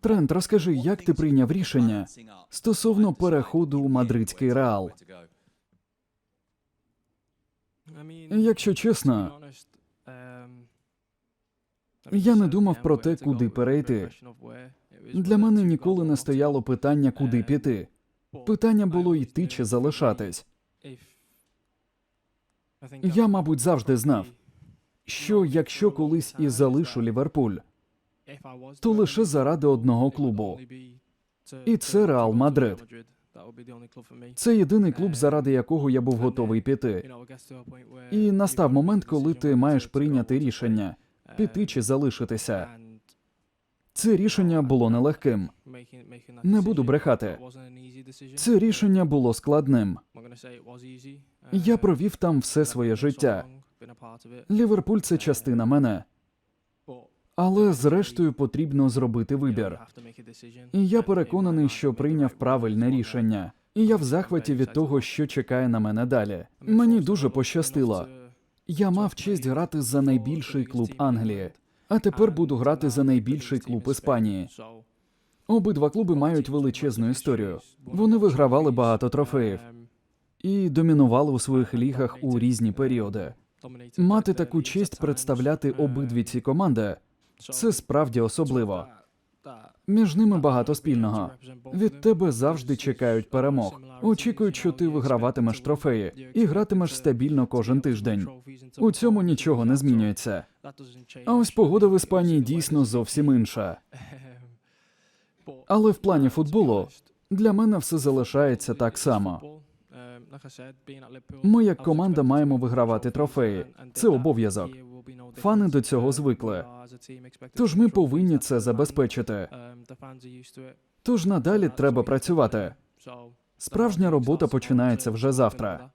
Трент, розкажи, як ти прийняв рішення стосовно переходу у мадридський реал? Якщо чесно, я не думав про те, куди перейти. Для мене ніколи не стояло питання, куди піти. Питання було йти чи залишатись. Я, мабуть, завжди знав, що якщо колись і залишу Ліверпуль, то лише заради одного клубу. І це Реал Мадрид. Це єдиний клуб, заради якого я був готовий піти. І настав момент, коли ти маєш прийняти рішення піти чи залишитися. Це рішення було нелегким. Не буду брехати. Це рішення було складним. Я провів там все своє життя. Ліверпуль це частина мене, але зрештою потрібно зробити вибір. І я переконаний, що прийняв правильне рішення. І я в захваті від того, що чекає на мене далі. Мені дуже пощастило. Я мав честь грати за найбільший клуб Англії, а тепер буду грати за найбільший клуб Іспанії. Обидва клуби мають величезну історію. Вони вигравали багато трофеїв і домінували у своїх лігах у різні періоди. Мати таку честь представляти обидві ці команди це справді особливо. Між ними багато спільного. Від тебе завжди чекають перемог. Очікують, що ти виграватимеш трофеї і гратимеш стабільно кожен тиждень. У цьому нічого не змінюється. А ось погода в Іспанії дійсно зовсім інша. Але в плані футболу для мене все залишається так само. Ми, як команда, маємо вигравати трофеї. Це обов'язок. Фани до цього звикли. Тож ми повинні це забезпечити. Тож надалі треба працювати. Справжня робота починається вже завтра.